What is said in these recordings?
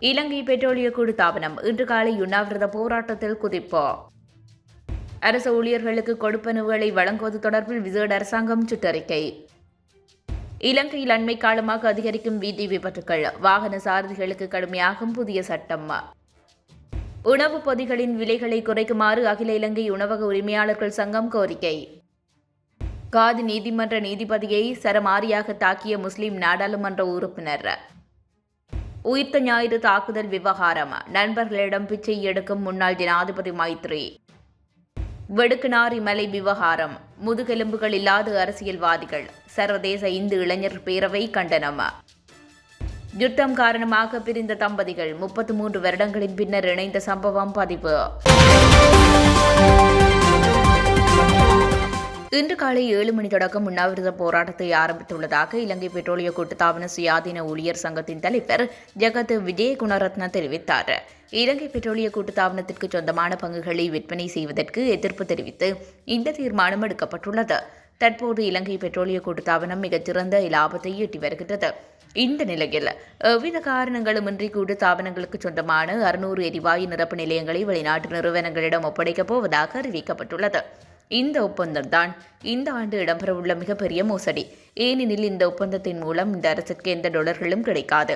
இலங்கை பெட்ரோலிய தாபனம். இன்று காலை உண்ணாவிரத போராட்டத்தில் குதிப்பு. அரசு ஊழியர்களுக்கு கொடுப்பனவுகளை வழங்குவது தொடர்பில் விசேட அரசாங்கம் சுற்றறிக்கை. இலங்கையில் அண்மை காலமாக அதிகரிக்கும் வீதி விபத்துகள் வாகன சாரதிகளுக்கு கடுமையாகும் புதிய சட்டம். உணவுப் பொதிகளின் விலைகளை குறைக்குமாறு அகில இலங்கை உணவக உரிமையாளர்கள் சங்கம் கோரிக்கை. காதி நீதிமன்ற நீதிபதியை சரமாரியாக தாக்கிய முஸ்லிம் நாடாளுமன்ற உறுப்பினர். உயிர்த்த ஞாயிறு தாக்குதல் விவகாரம். நண்பர்களிடம் பிச்சை எடுக்கும் முன்னாள் ஜனாதிபதி மைத்ரி. வெடுக்குநாரி மலை விவகாரம். முதுகெலும்புகள் இல்லாத அரசியல்வாதிகள். சர்வதேச இந்து இளைஞர் பேரவை கண்டனம். யுத்தம் காரணமாக பிரிந்த தம்பதிகள் முப்பத்து மூன்று வருடங்களின் பின்னர் இணைந்த சம்பவம் பதிவு. இன்று காலை ஏழு மணி தொடக்கம் உண்ணாவிரத போராட்டத்தை ஆரம்பித்துள்ளதாக இலங்கை பெட்ரோலிய கூட்டுத்தாபன சுயாதீன ஊழியர் சங்கத்தின் தலைவர் ஜெகத் விஜய குணரத்ன தெரிவித்தார். இலங்கை பெட்ரோலிய கூட்டுத்தாபனத்திற்கு சொந்தமான பங்குகளை விற்பனை செய்வதற்கு எதிர்ப்பு தெரிவித்து இந்த தீர்மானம் எடுக்கப்பட்டுள்ளது. தற்போது இலங்கை பெட்ரோலிய கூட்டுத்தாபனம் மிகச்சிறந்த இலாபத்தை ஈட்டி வருகிறது இந்த நிலையில் எவ்வித காரணங்களுமின்றி கூட்டுத்தாபனங்களுக்கு சொந்தமான அறுநூறு எரிவாயு நிரப்பு நிலையங்களை வெளிநாட்டு நிறுவனங்களிடம் ஒப்படைக்கப் போவதாக அறிவிக்கப்பட்டுள்ளது. இந்த ஒப்பந்தம் தான் இந்த ஆண்டு இடம்பெறவுள்ள மிகப்பெரிய மோசடி. ஏனெனில் இந்த ஒப்பந்தத்தின் மூலம் இந்த அரசுக்கு எந்த டொலர்களும் கிடைக்காது.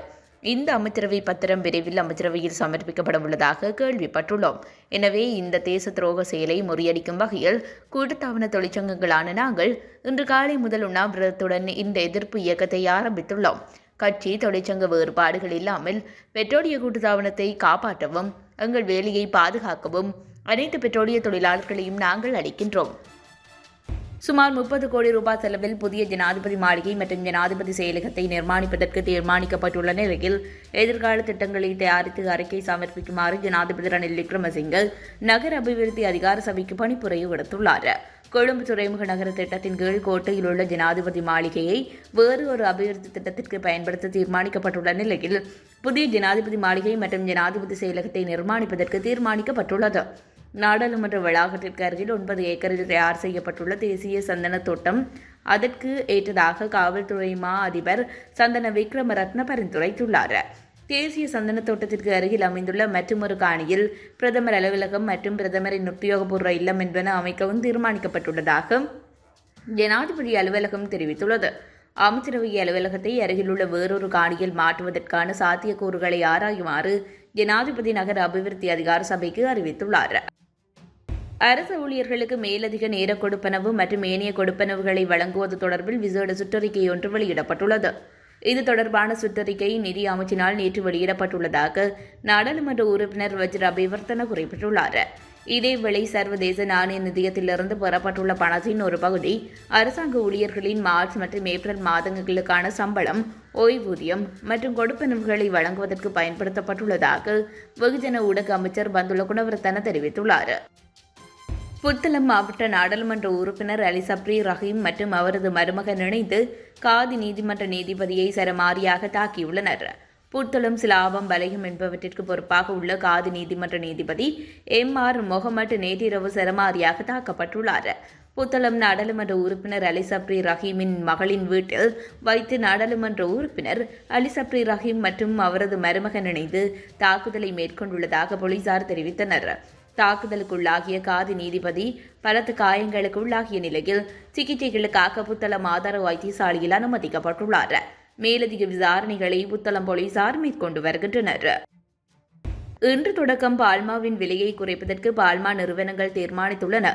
இந்த அமைச்சரவை பத்திரம் விரைவில் அமைச்சரவையில் சமர்ப்பிக்கப்பட உள்ளதாக கேள்விப்பட்டுள்ளோம். எனவே இந்த தேச துரோக செயலை முறியடிக்கும் வகையில் கூட்டுத்தாபன தொழிற்சங்கங்களான நாங்கள் இன்று காலை முதல் உண்ணாவிரதத்துடன் இந்த எதிர்ப்பு இயக்கத்தை ஆரம்பித்துள்ளோம். கட்சி தொழிற்சங்க வேறுபாடுகள் இல்லாமல் பெட்ரோலிய கூட்டுத்தாபனத்தை காப்பாற்றவும் எங்கள் வேலையை பாதுகாக்கவும் அனைத்து பெட்ரோலிய தொழிலாளர்களையும் நாங்கள் அளிக்கின்றோம். சுமார் முப்பது கோடி ரூபாய் செலவில் புதிய ஜனாதிபதி மாளிகை மற்றும் ஜனாதிபதி செயலகத்தை நிர்மாணிப்பதற்கு தீர்மானிக்கப்பட்டுள்ள நிலையில் எதிர்கால திட்டங்களை தயாரித்து அறிக்கை சமர்ப்பிக்குமாறு ஜனாதிபதி ரணில் விக்ரமசிங்கே நகர அபிவிருத்தி அதிகார சபைக்கு பணிப்புரை விடுத்துள்ளார். கொழும்பு துறைமுக நகர திட்டத்தின் கீழ் கோட்டையில் உள்ள ஜனாதிபதி மாளிகையை வேறு ஒரு அபிவிருத்தி திட்டத்திற்கு பயன்படுத்த தீர்மானிக்கப்பட்டுள்ள நிலையில் புதிய ஜனாதிபதி மாளிகை மற்றும் ஜனாதிபதி செயலகத்தை நிர்மாணிப்பதற்கு தீர்மானிக்கப்பட்டுள்ளது. நாடாளுமன்ற வளாகத்திற்கு அருகில் ஒன்பது ஏக்கரில் தயார் செய்யப்பட்டுள்ள தேசிய சந்தன தோட்டம். அதற்கு ஏற்றதாக காவல்துறை மா அதிபர் சந்தன விக்ரமரத்ன பரிந்துரைத்துள்ளார். தேசிய சந்தன தோட்டத்திற்கு அருகில் அமைந்துள்ள மற்றொரு காணியில் பிரதமர் அலுவலகம் மற்றும் பிரதமரின் உத்தியோகபூர்வ இல்லம் என்பன அமைக்கவும் தீர்மானிக்கப்பட்டுள்ளதாக ஜனாதிபதி அலுவலகம் தெரிவித்துள்ளது. அமைச்சரவை அலுவலகத்தை அருகிலுள்ள வேறொரு காணியில் மாற்றுவதற்கான சாத்தியக்கூறுகளை ஆராயுமாறு ஜனாதிபதி நகர அபிவிருத்தி அதிகார சபைக்கு அறிவித்துள்ளார். அரசு ஊழியர்களுக்கு மேலதிக நேர கொடுப்பனவு மற்றும் ஏனைய கொடுப்பனவுகளை வழங்குவது தொடர்பில் விசேட சுற்றறிக்கை ஒன்று வெளியிடப்பட்டுள்ளது. இது தொடர்பான சுற்றறிக்கை நிதி அமைச்சினால் நேற்று வெளியிடப்பட்டுள்ளதாக நாடாளுமன்ற உறுப்பினர் வஜ்ர அபிவர்த்தன குறிப்பிட்டுள்ளார். இதேவேளை சர்வதேச நாணய நிதியத்திலிருந்து பெறப்பட்டுள்ள பணத்தின் ஒரு பகுதி அரசாங்க ஊழியர்களின் மார்ச் மற்றும் ஏப்ரல் மாதங்களுக்கான சம்பளம் ஓய்வூதியம் மற்றும் கொடுப்பனவுகளை வழங்குவதற்கு பயன்படுத்தப்பட்டுள்ளதாக வெகுஜன ஊடக அமைச்சர் பந்துல குணவர்த்தன தெரிவித்துள்ளார். புத்தளம் மாவட்ட நாடாளுமன்ற உறுப்பினர் அலி சப்ரி ரஹீம் மற்றும் அவரது மருமகன் இணைந்து காதி நீதிமன்ற நீதிபதியை சரமாரியாக தாக்கியுள்ளனர். புத்தளம் சிலாபம் வலயம் என்பவற்றிற்கு பொறுப்பாக உள்ள காதி நீதிமன்ற நீதிபதி எம் ஆர் முகமது நேற்றிரவு சரமாரியாக தாக்கப்பட்டுள்ளார். புத்தளம் நாடாளுமன்ற உறுப்பினர் அலி சப்ரி ரஹீமின் மகளின் வீட்டில் வைத்து நாடாளுமன்ற உறுப்பினர் அலி சப்ரி ரஹீம் மற்றும் அவரது மருமகன் இணைந்து தாக்குதலை மேற்கொண்டுள்ளதாக போலீசார் தெரிவித்தனர். தாக்குதலுக்குள்ளாகிய காதி நீதிபதி பலத்த காயங்களுக்கு உள்ளாகிய நிலையில் சிகிச்சைகளுக்காக புத்தளம் ஆதார வைத்தியசாலையில் அனுமதிக்கப்பட்டுள்ளார். மேலதிக விசாரணைகளை புத்தளம் போலீசார் மேற்கொண்டு வருகின்றனர். இன்று தொடக்கம் பால்மாவின் விலையை குறைப்பதற்கு பால்மா நிறுவனங்கள் தீர்மானித்துள்ளன.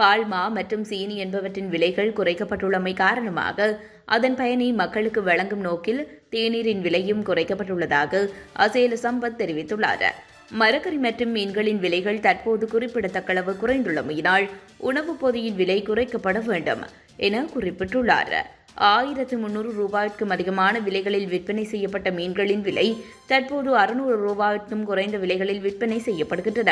பால்மா மற்றும் சீனி என்பவற்றின் விலைகள் குறைக்கப்பட்டுள்ளமை காரணமாக அதன் பயனை மக்களுக்கு வழங்கும் நோக்கில் தேநீரின் விலையும் குறைக்கப்பட்டுள்ளதாக அசேல சம்பத் தெரிவித்துள்ளார். மரக்கறி மற்றும் மீன்களின் விலைகள் தற்போது குறிப்பிடத்தக்களவு குறைந்துள்ளமையினால் உணவுப் பொதியின் விலை குறைக்கப்பட வேண்டும் என குறிப்பிட்டுள்ளார். ஆயிரத்து முன்னூறு ரூபாய்க்கும் அதிகமான விலைகளில் விற்பனை செய்யப்பட்ட மீன்களின் விலை தற்போது அறுநூறு ரூபாய்க்கும் குறைந்த விலைகளில் விற்பனை செய்யப்படுகின்றன.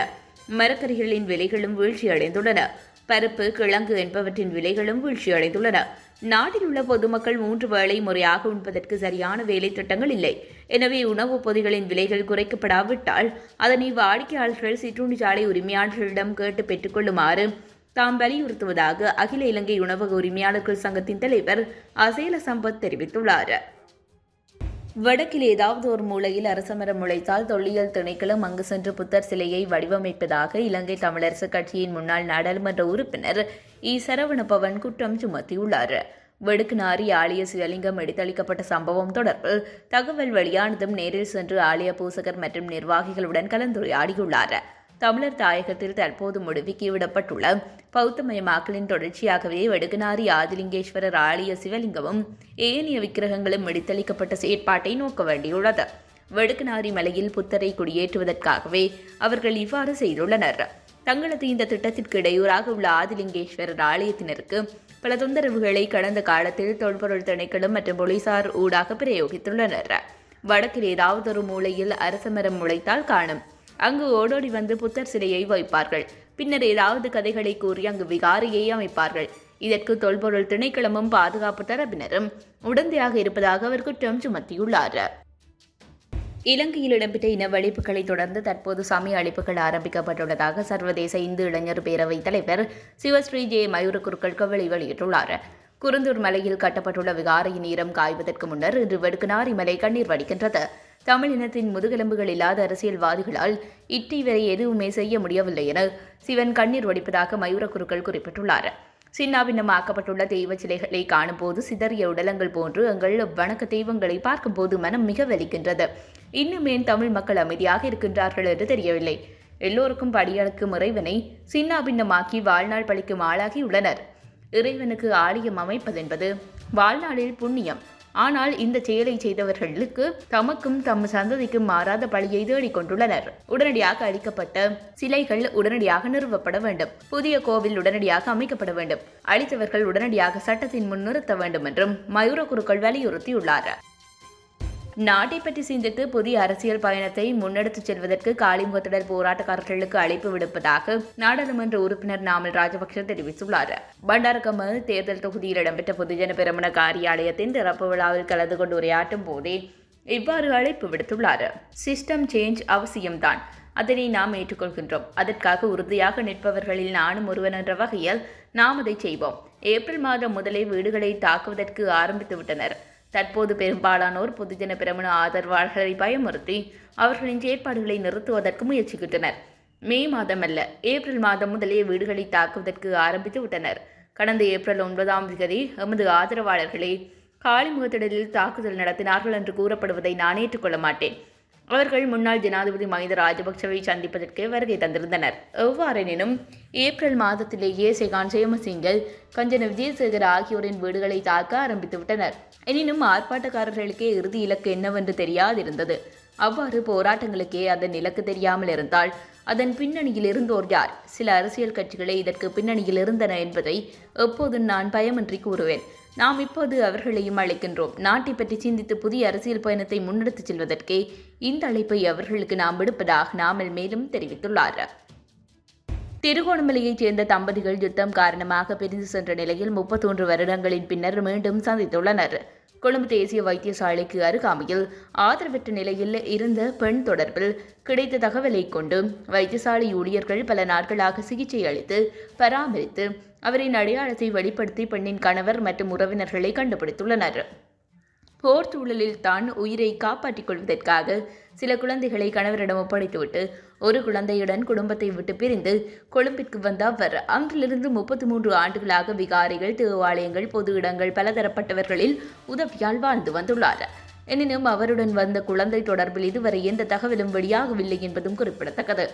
மரக்கறிகளின் விலைகளும் வீழ்ச்சியடைந்துள்ளன. பருப்பு கிழங்கு என்பவற்றின் விலைகளும் வீழ்ச்சியடைந்துள்ளன. நாட்டில் உள்ள பொதுமக்கள் மூன்று வேளை முறையாக உண்பதற்கு சரியான வேலை திட்டங்கள் இல்லை. எனவே உணவுப் பொதிகளின் விலைகள் குறைக்கப்படாவிட்டால் அதனை வாடிக்கையாளர்கள் சிற்றுண்டிச்சாலை உரிமையாளர்களிடம் கேட்டு பெற்றுக்கொள்ளுமாறு தாம் வலியுறுத்துவதாக அகில இலங்கை உணவக உரிமையாளர்கள் சங்கத்தின் தலைவர் அசேல சம்பத் தெரிவித்துள்ளார். வடக்கில் ஏதாவது ஒரு மூலையில் அரசமரம் முளைத்தால் தொல்லியல் திணைக்களம் அங்கு சென்று புத்தர் சிலையை வடிவமைப்பதாக இலங்கை தமிழரசு கட்சியின் முன்னாள் நாடாளுமன்ற உறுப்பினர் இ. சரவணபவன் குற்றம் சுமத்தியுள்ளார். வெடுக்குநாரி ஆலய சிவலிங்கம் எடுத்தளிக்கப்பட்ட சம்பவம் தொடர்பில் தகவல் வெளியானதும் நேரில் சென்று ஆலய பூசகர் மற்றும் நிர்வாகிகளுடன் கலந்துரையாடியுள்ளார். தமிழர் தாயகத்தில் தற்போது முடுவிக்கு விடப்பட்டுள்ள பௌத்தமயமாக்கலின் தொடர்ச்சியாகவே வடுகனாரி ஆதிலிங்கேஸ்வரர் ஆலய சிவலிங்கமும் ஏனைய விக்கிரகங்களும் இடித்தளிக்கப்பட்ட செயற்பாட்டை நோக்க வேண்டியுள்ளது. வடுகனாரி மலையில் புத்தரை குடியேற்றுவதற்காகவே அவர்கள் இவ்வாறு செய்துள்ளனர். தங்களது இந்த திட்டத்திற்கு இடையூறாக உள்ள ஆதிலிங்கேஸ்வரர் ஆலயத்தினருக்கு பல தொந்தரவுகளை கடந்த காலத்தில் தொல்பொருள் திணைக்களும் மற்றும் போலீசார் ஊடாக பிரயோகித்துள்ளனர். வடக்கில் ஏதாவது ஒரு மூலையில் அரசமரம் முளைத்தால் காணும். அங்கு ஓடோடி வந்து புத்தர் சிலையை வைப்பார்கள். பின்னர் ஏதாவது கதைகளை கூறி அங்கு விகாரியை அமைப்பார்கள். இதற்கு தொல்பொருள் திணைக்களமும் பாதுகாப்பு தரப்பினரும் உடந்தையாக இருப்பதாக அவர் குற்றம் சுமத்தியுள்ளார். இலங்கையில் இடம்பெற்ற இனவழிப்புகளை தொடர்ந்து தற்போது சமய அழிப்புகள் ஆரம்பிக்கப்பட்டுள்ளதாக சர்வதேச இந்து இளைஞர் பேரவைத் தலைவர் சிவஸ்ரீ ஜே மயூர குருக்கள் கவலை வெளியிட்டுள்ளார். குருந்தூர் மலையில் கட்டப்பட்டுள்ள விகாரையின் ஈரம் காய்வதற்கு முன்னர் இன்று வெடுக்குநாரி மலை கண்ணீர் வடிக்கின்றது. தமிழ் இனத்தின் முதுகெலும்புகள் இல்லாத அரசியல்வாதிகளால் இட்டி வரை எதுவுமே செய்ய முடியவில்லை என சிவன் கண்ணீர் வடிப்பதாக மயூர குருக்கள் குறிப்பிட்டுள்ளார். சின்னாபின்னமாக்கப்பட்டுள்ள தெய்வ சிலைகளை காணும்போது சிதறிய உடலங்கள் போன்று எங்கள் வணக்க தெய்வங்களை பார்க்கும்போது மனம் மிக வலிக்கின்றது. இன்னும் ஏன் தமிழ் மக்கள் அமைதியாக இருக்கின்றார்கள் என்று தெரியவில்லை. எல்லோருக்கும் படியளக்கும் இறைவனை சின்னாபின்னமாக்கி வாழ்நாள் பழிக்கும் ஆளாகியுள்ளனர். இறைவனுக்கு ஆலயம் அமைப்பதென்பது வாழ்நாளில் புண்ணியம். ஆனால் இந்த செயலை செய்தவர்களுக்கு தமக்கும் தம் சந்ததிக்கும் மாறாத பழியை தேடிக் கொண்டுள்ளனர் உடனடியாக அளிக்கப்பட்ட சிலைகள் உடனடியாக நிறுவப்பட வேண்டும். புதிய கோவில் உடனடியாக அமைக்கப்பட வேண்டும். அளித்தவர்கள் உடனடியாக சட்டத்தின் முன் நிறுத்த வேண்டும் என்றும் மயூர குருக்கள் வலியுறுத்தியுள்ளார் நாட்டை பற்றி சிந்தித்து புதிய அரசியல் பயணத்தை முன்னெடுத்துச் செல்வதற்கு காலிமுகத்திடர் போராட்டக்காரர்களுக்கு அழைப்பு விடுப்பதாக நாடாளுமன்ற உறுப்பினர் நாமல் ராஜபக்ஷ தெரிவித்துள்ளார். பண்டாரகம தேர்தல் தொகுதியில் இடம்பெற்ற பொதுஜன பெருமன காரியாலயத்தின் திறப்பு விழாவில் கலந்து கொண்டு உரையாற்றும் போதே இவ்வாறு அழைப்பு விடுத்துள்ளார். சிஸ்டம் சேஞ்ச் அவசியம்தான். அதனை நாம் ஏற்றுக்கொள்கின்றோம். அதற்காக உறுதியாக நிற்பவர்களில் நானும் ஒருவன் என்ற வகையில் நாம் அதை செய்வோம். ஏப்ரல் மாதம் முதலே வீடுகளை தாக்குவதற்கு ஆரம்பித்து விட்டனர் தற்போது பெரும்பாலானோர் பொதுஜன பிரமண ஆதரவாளர்களை பயமுறுத்தி அவர்களின் செயற்பாடுகளை நிறுத்துவதற்கு முயற்சிக்கின்றனர். மே மாதம் அல்ல ஏப்ரல் மாதம் முதலே வீடுகளை தாக்குவதற்கு ஆரம்பித்து விட்டனர். கடந்த ஏப்ரல் ஒன்பதாம் தேதி எமது ஆதரவாளர்களை காளிமுகத்திடலில் தாக்குதல் நடத்தினார்கள் என்று கூறப்படுவதை நான் ஏற்றுக்கொள்ள மாட்டேன். அவர்கள் முன்னாள் ஜனாதிபதி மஹிந்த ராஜபக்சவை சந்திப்பதற்கு வருகை தந்திருந்தனர். எவ்வாறெனினும் ஏப்ரல் மாதத்திலேயே செகான் சேமசிங்கல் கஞ்சன விஜயசேகர் ஆகியோரின் வீடுகளை தாக்க ஆரம்பித்து விட்டனர் எனினும் ஆர்ப்பாட்டக்காரர்களுக்கே இறுதி இலக்கு என்னவென்று தெரியாதிருந்தது. அவ்வாறு போராட்டங்களுக்கே அதன் இலக்கு தெரியாமல் இருந்தால் அதன் பின்னணியில் இருந்தோர் யார்? சில அரசியல் கட்சிகளே இதற்கு பின்னணியில் இருந்தன என்பதை எப்போதும் நான் பயமின்றி கூறுவேன். நாம் இப்போது அவர்களையும் அழைக்கின்றோம். நாட்டை பற்றி சிந்தித்து புதிய அரசியல் பயணத்தை முன்னெடுத்துச் செல்வதற்கே இந்த அழைப்பை அவர்களுக்கு நாம் விடுப்பதாக நாமல் மேலும் தெரிவித்துள்ளார். திருகோணமலையைச் சேர்ந்த தம்பதிகள் யுத்தம் காரணமாக பிரிந்து சென்ற நிலையில் முப்பத்தொன்று வருடங்களின் பின்னர் மீண்டும் சந்தித்துள்ளனர். கொழும்பு தேசிய வைத்தியசாலைக்கு அருகாமையில் ஆதரவற்ற நிலையில் இருந்த பெண் தொடர்பில் கிடைத்த தகவலை கொண்டு வைத்தியசாலை ஊழியர்கள் பல நாட்களாக சிகிச்சை அளித்து பராமரித்து அவரின் அடையாளத்தை வெளிப்படுத்தி பெண்ணின் கணவர் மற்றும் உறவினர்களை கண்டுபிடித்துள்ளனர். போர் சூழலில் தான் உயிரை காப்பாற்றிக் கொள்வதற்காக சில குழந்தைகளை கணவரிடம் ஒப்படைத்துவிட்டு ஒரு குழந்தையுடன் குடும்பத்தை விட்டு பிரிந்து கொழும்பிற்கு வந்த அவர் அங்கிலிருந்து முப்பத்தி மூன்று ஆண்டுகளாக விகாரிகள் தேவாலயங்கள் பொது இடங்கள் பலதரப்பட்டவர்களில் உதவியால் வாழ்ந்து வந்துள்ளார். எனினும் அவருடன் வந்த குழந்தை தொடர்பில் இதுவரை எந்த தகவலும் வெளியாகவில்லை என்பதும் குறிப்பிடத்தக்கது.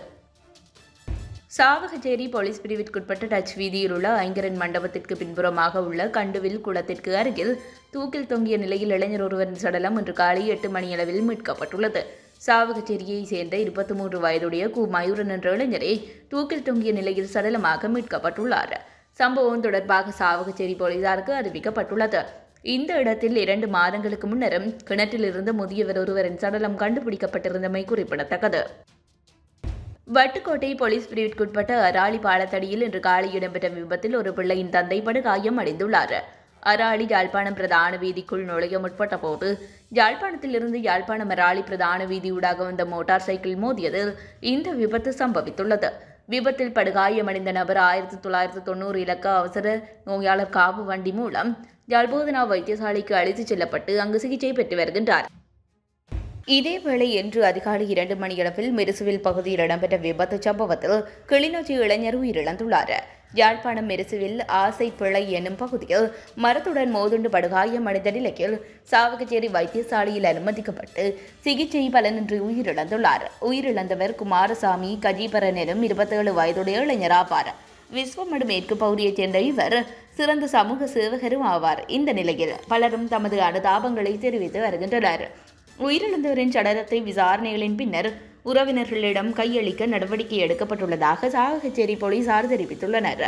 சாவகச்சேரி போலீஸ் பிரிவிற்குட்பட்ட டச் வீதியில் உள்ள ஐங்கரன் மண்டபத்திற்கு பின்புறமாக உள்ள கண்டுவில் குளத்திற்கு அருகில் தூக்கில் தொங்கிய நிலையில் இளைஞர் ஒருவரின் சடலம் இன்று காலை எட்டு மணியளவில் மீட்கப்பட்டுள்ளது. சாவகச்சேரியை சேர்ந்த இருபத்தி மூன்று வயதுடைய கு மயூரன் என்ற இளைஞரை தூக்கில் தொங்கிய நிலையில் சடலமாக மீட்கப்பட்டுள்ளார். சம்பவம் தொடர்பாக சாவகச்சேரி போலீசாருக்கு அறிவிக்கப்பட்டுள்ளது. இந்த இடத்தில் இரண்டு மாதங்களுக்கு முன்னரும் கிணற்றிலிருந்து முதியவர் ஒருவரின் சடலம் கண்டுபிடிக்கப்பட்டிருந்தமை குறிப்பிடத்தக்கது. வட்டுக்கோட்டை போலீஸ் பிரிவிற்குட்பட்ட அராளி பாலத்தடியில் இன்று காலை இடம்பெற்ற விபத்தில் ஒரு பிள்ளையின் தந்தை படுகாயம் அடைந்துள்ளார். அராளி யாழ்ப்பாணம் பிரதான வீதிக்குள் நுழைய முற்பட்ட போது யாழ்ப்பாணத்திலிருந்து யாழ்ப்பாணம் அராளி பிரதான வீதியூடாக வந்த மோட்டார் சைக்கிள் மோதியதில் இந்த விபத்து சம்பவித்துள்ளது. விபத்தில் படுகாயமடைந்த நபர் ஆயிரத்தி தொள்ளாயிரத்தி தொண்ணூறு இலக்க அவசர நோயாளர் காவு வண்டி மூலம் யாழ்போதனா வைத்தியசாலைக்கு அழைத்துச் செல்லப்பட்டு அங்கு சிகிச்சை பெற்று வருகின்றார். இதேவேளை இன்று அதிகாலை இரண்டு மணியளவில் மெரிசுவில் பகுதியில் இடம்பெற்ற விபத்து சம்பவத்தில் கிளிநொச்சி இளைஞர் உயிரிழந்துள்ளார். யாழ்ப்பாணம் மெரிசுவில் ஆசை பிழை எனும் பகுதியில் மரத்துடன் மோதுண்டு படுகாயமடைந்த நிலையில் சாவகச்சேரி வைத்தியசாலையில் அனுமதிக்கப்பட்டு சிகிச்சை பலனின்றி உயிரிழந்துள்ளார். உயிரிழந்தவர் குமாரசாமி கஜீபரன் எனும் இருபத்தேழு வயதுடைய இளைஞராவார். விஸ்வமடு மேற்கு பகுதியைச் சேர்ந்த இவர் சிறந்த சமூக சேவகரும் ஆவார். இந்த நிலையில் பலரும் தமது அனுதாபங்களை தெரிவித்து வருகின்றனர். உயிரிழந்தவரின் சடலத்தை விசாரணைகளின் பின்னர் உறவினர்களிடம் கையளிக்க நடவடிக்கை எடுக்கப்பட்டுள்ளதாக சாகச்சேரி போலீசார் தெரிவித்துள்ளனர்.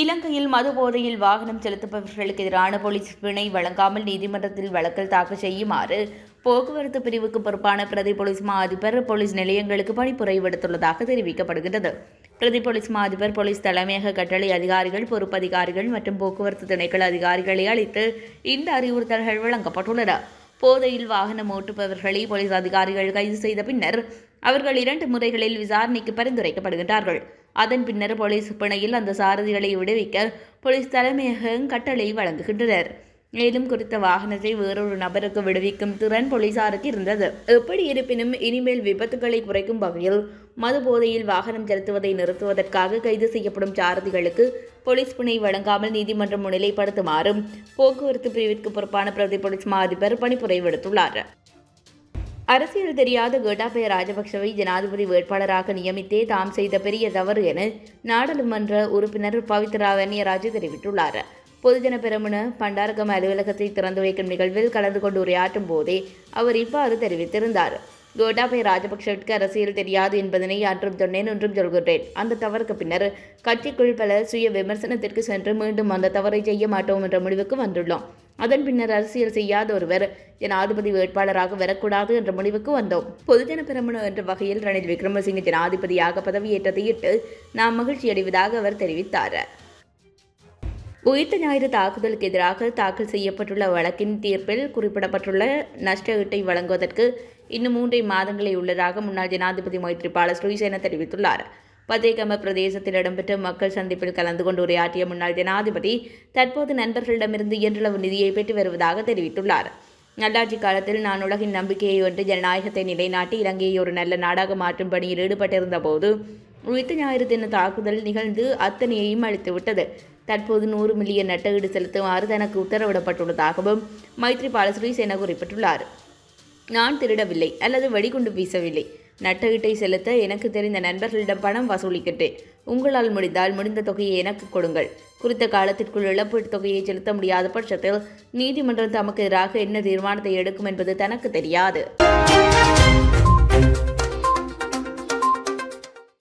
இலங்கையில் மது போதையில் வாகனம் செலுத்துபவர்களுக்கு எதிரான போலீஸ் பிணை வழங்காமல் நீதிமன்றத்தில் வழக்கல் தாக்கல் செய்யுமாறு போக்குவரத்து பிரிவுக்கு பொறுப்பான பிரதி போலீஸ் மா அதிபர் போலீஸ் நிலையங்களுக்கு பணிப்புரை விடுத்துள்ளதாக தெரிவிக்கப்படுகிறது பிரதி போலீஸ் மா அதிபர் போலீஸ் தலைமையக கட்டளை அதிகாரிகள் பொறுப்பு அதிகாரிகள் மற்றும் போக்குவரத்து திணைக்கள அதிகாரிகளை அளித்து இந்த அறிவுறுத்தல்கள் வழங்கப்பட்டுள்ளன. போதையில் வாகனம் ஓட்டுபவர்களை போலீஸ் அதிகாரிகள் கைது செய்த பின்னர் அவர்கள் இரண்டு முறைகளில் விசாரணைக்கு பரிந்துரைக்கப்படுகின்றார்கள். அதன் பின்னர் போலீஸ் பிணையில் அந்த சாரதிகளை விடுவிக்க போலீஸ் தலைமையகம் கட்டளை வழங்குகின்றனர். மேலும் குறித்த வாகனத்தை வேறொரு நபருக்கு விடுவிக்கும் திறன் போலீசாருக்கு இருந்தது. எப்படி இருப்பினும் இனிமேல் விபத்துகளை குறைக்கும் வகையில் மது போதையில் வாகனம் செலுத்துவதை நிறுத்துவதற்காக கைது செய்யப்படும் சாரதிகளுக்கு போலீஸ் பிணை வழங்காமல் நீதிமன்றம் முன்னிலைப்படுத்துமாறும் போக்குவரத்து பிரிவிற்கு பொறுப்பான பிரதி போலீஸ் மா அதிபர் பணிப்புரை விடுத்துள்ளார். அரசியல் தெரியாத கோட்டாபய ராஜபக்சவை ஜனாதிபதி வேட்பாளராக நியமித்தே தாம் செய்த பெரிய தவறு என நாடாளுமன்ற உறுப்பினர் பவித்ரா வன்னியராஜு தெரிவித்துள்ளார். பொதுஜன பெருமன பண்டாரகம் அலுவலகத்தை திறந்து வைக்கும் நிகழ்வில் கலந்து கொண்டு உரையாற்றும் போதே அவர் இவ்வாறு தெரிவித்திருந்தார். கோட்டாபய ராஜபக்சவிற்கு அரசியல் தெரியாது என்பதனை யாற்றும் சொன்னேன் என்றும் சொல்கிறேன். அந்த தவறுக்கு பின்னர் கட்சிக்குள் பல சுய விமர்சனத்திற்கு சென்று மீண்டும் அந்த தவறை செய்ய மாட்டோம் என்ற முடிவுக்கு வந்துள்ளோம். அதன் பின்னர் அரசியல் செய்யாத ஒருவர் ஜனாதிபதி வேட்பாளராக வரக்கூடாது என்ற முடிவுக்கு வந்தோம். பொதுஜன பெரமுன என்ற வகையில் ரணில் விக்ரமசிங்க ஜனாதிபதியாக பதவியேற்றதையிட்டு நாம் மகிழ்ச்சி அடைவதாக அவர் தெரிவித்தார். உயிர்த்த ஞாயிறு தாக்குதலுக்கு எதிராக தாக்கல் செய்யப்பட்டுள்ள வழக்கின் தீர்ப்பில் குறிப்பிடப்பட்டுள்ள நஷ்ட ஈட்டை வழங்குவதற்கு இன்னும் மூன்றே மாதங்களே உள்ளதாக முன்னாள் ஜனாதிபதி மைத்ரிபால ஸ்ரீசேன தெரிவித்துள்ளார். பதேகம பிரதேசத்தில் இடம்பெற்ற மக்கள் சந்திப்பில் கலந்து கொண்டு உரையாற்றிய முன்னாள் ஜனாதிபதி தற்போது நண்பர்களிடமிருந்து இயன்றளவு நிதியை பெற்று வருவதாக தெரிவித்துள்ளார். நல்லாட்சி காலத்தில் நான் உலகின் நம்பிக்கையை ஒன்று ஜனநாயகத்தை நிலைநாட்டி இலங்கையை ஒரு நல்ல நாடாக மாற்றும் பணியில் ஈடுபட்டிருந்த போது உயிர்த்த ஞாயிறு தின தாக்குதல் நிகழ்ந்து அத்தனையையும் அளித்துவிட்டது தற்போது நூறு மில்லியன் நட்டஈடு செலுத்துமாறு தனக்கு உத்தரவிடப்பட்டுள்ளதாகவும் மைத்ரிபால ஸ்ரீசேன குறிப்பிட்டுள்ளார். நான் திருடவில்லை அல்லது வெடிகுண்டு வீசவில்லை. நட்டஈட்டை செலுத்த எனக்கு தெரிந்த நண்பர்களிடம் பணம் வசூலிக்கிட்டேன் உங்களால் முடிந்தால் முடிந்த தொகையை எனக்கு கொடுங்கள். குறித்த காலத்திற்குள் இழப்பீட்டு தொகையை செலுத்த முடியாத பட்சத்தில் நீதிமன்றம் தமக்கு எதிராக என்ன தீர்மானத்தை எடுக்கும் என்பது தனக்கு தெரியாது.